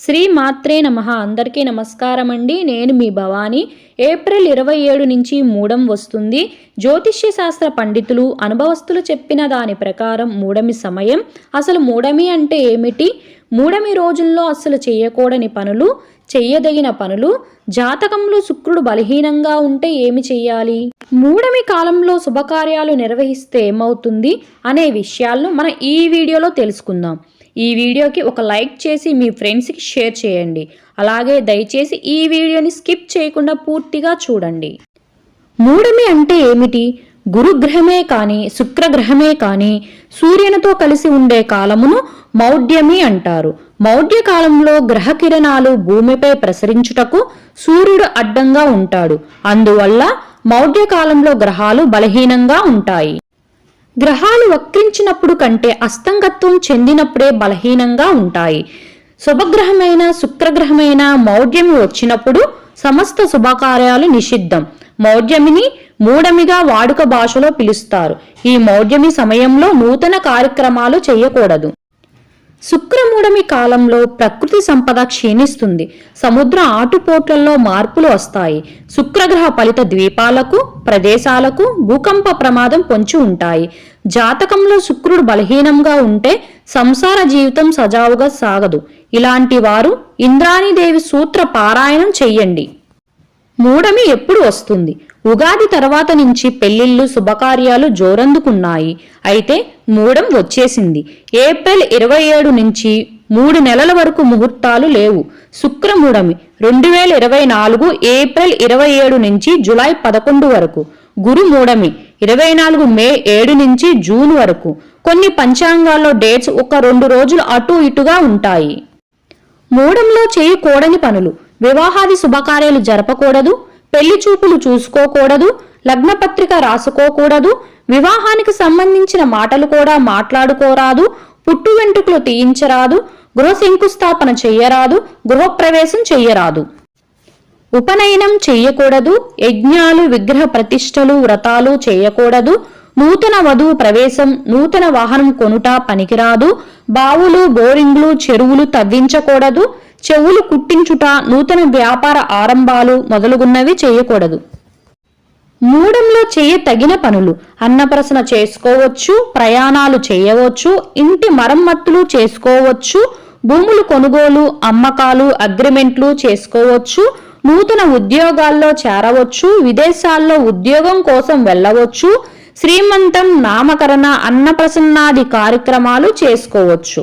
శ్రీ మాత్రే నమ. అందరికీ నమస్కారం అండి నేను మీ భవాని. ఏప్రిల్ ఇరవై ఏడు నుంచి మూడం వస్తుంది. జ్యోతిష్య శాస్త్ర పండితులు అనుభవస్తులు చెప్పిన దాని ప్రకారం మూడమి సమయం. అసలు మూడమి అంటే ఏమిటి? మూడమి రోజుల్లో అసలు చేయకూడని పనులు చెయ్యదగిన పనులు జాతకంలో శుక్రుడు బలహీనంగా ఉంటే ఏమి చెయ్యాలి మూడమి కాలంలో శుభకార్యాలు నిర్వహిస్తే ఏమవుతుంది? అనే విషయాలను మనం ఈ వీడియోలో తెలుసుకుందాం. ఈ వీడియోకి ఒక లైక్ చేసి మీ ఫ్రెండ్స్కి షేర్ చేయండి. అలాగే దయచేసి ఈ వీడియోని స్కిప్ చేయకుండా పూర్తిగా చూడండి. మూడమి అంటే ఏమిటి? గురుగ్రహమే కానీ శుక్రగ్రహమే కానీ సూర్యునితో కలిసి ఉండే కాలమును మౌఢ్యమి అంటారు. మౌఢ్య కాలంలో గ్రహ కిరణాలు భూమిపై ప్రసరించుటకు సూర్యుడు అడ్డంగా ఉంటాడు. అందువల్ల మౌఢ్య కాలంలో గ్రహాలు బలహీనంగా ఉంటాయి. గ్రహాలు వక్రించినప్పుడు కంటే అస్తంగత్వం చెందినప్పుడే బలహీనంగా ఉంటాయి. శుభగ్రహమైన శుక్రగ్రహమైన మౌఢ్యమి వచ్చినప్పుడు సమస్త శుభకార్యాలు నిషిద్ధం. మౌఢ్యమిని మూడమిగా వాడుక భాషలో పిలుస్తారు. ఈ మౌఢ్యమి సమయంలో నూతన కార్యక్రమాలు చేయకూడదు. శుక్రమూడమి కాలంలో ప్రకృతి సంపద క్షీణిస్తుంది. సముద్ర ఆటుపోట్లలో మార్పులు వస్తాయి. శుక్రగ్రహ ఫలిత ద్వీపాలకు ప్రదేశాలకు భూకంప ప్రమాదం పొంచి ఉంటాయి. జాతకంలో శుక్రుడు బలహీనంగా ఉంటే సంసార జీవితం సజావుగా సాగదు. ఇలాంటి వారు ఇంద్రాణీదేవి సూత్ర పారాయణం చెయ్యండి. మూడమి ఎప్పుడు వస్తుంది? ఉగాది తర్వాత నుంచి పెళ్ళిళ్ళు శుభకార్యాలు జోరందుకున్నాయి. అయితే మూడం వచ్చేసింది. ఏప్రిల్ ఇరవై ఏడు నుంచి మూడు నెలల వరకు ముహూర్తాలు లేవు. శుక్రమూడమి రెండు వేల ఇరవై నాలుగు ఏప్రిల్ ఇరవై ఏడు నుంచి జులై పదకొండు వరకు. గురు మూడమి ఇరవై నాలుగు మే ఏడు నుంచి జూన్ వరకు. కొన్ని పంచాంగాల్లో డేట్స్ ఒక రెండు రోజులు అటు ఇటుగా ఉంటాయి. మూడంలో చేయకూడని పనులు. వివాహాది శుభకార్యాలు జరపకూడదు పెళ్ళి చూపులు చూసుకోకూడదు లగ్నపత్రిక రాసుకోకూడదు వివాహానికి సంబంధించిన మాటలు కూడా మాట్లాడుకోరాదు పుట్టు వెంట్రుకలు తీయించరాదు గృహ శంకుస్థాపన చెయ్యరాదు గృహప్రవేశం చెయ్యరాదు. ఉపనయనం చెయ్యకూడదు యజ్ఞాలు విగ్రహ ప్రతిష్టలు వ్రతాలు చేయకూడదు నూతన వధువు ప్రవేశం నూతన వాహనం కొనుట పనికిరాదు బావులు బోరింగ్లు చెరువులు తవ్వించకూడదు చెవులు కుట్టించుట నూతన వ్యాపార ఆరంభాలు మొదలుగున్నవి చేయకూడదు. మూడంలో చేయ తగిన పనులు అన్నప్రసన చేసుకోవచ్చు ప్రయాణాలు చేయవచ్చు ఇంటి మరమ్మత్తులు చేసుకోవచ్చు భూములు కొనుగోలు అమ్మకాలు అగ్రిమెంట్లు చేసుకోవచ్చు నూతన ఉద్యోగాల్లో చేరవచ్చు విదేశాల్లో ఉద్యోగం కోసం వెళ్ళవచ్చు శ్రీమంతం నామకరణ అన్నప్రసన్నాది కార్యక్రమాలు చేసుకోవచ్చు.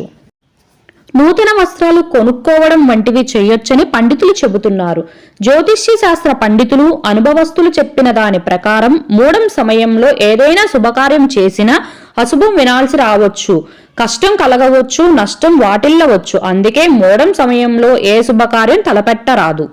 నూతన వస్త్రాలు కొనుక్కోవడం వంటివి చేయొచ్చని పండితులు చెబుతున్నారు. జ్యోతిష్య శాస్త్ర పండితులు అనుభవస్తులు చెప్పిన దాని ప్రకారం మూడం సమయంలో ఏదైనా శుభకార్యం చేసినా అశుభం వినాల్సి రావచ్చు. కష్టం కలగవచ్చు నష్టం వాటిల్లవచ్చు. అందుకే మూడం సమయంలో ఏ శుభకార్యం తలపెట్టరాదు.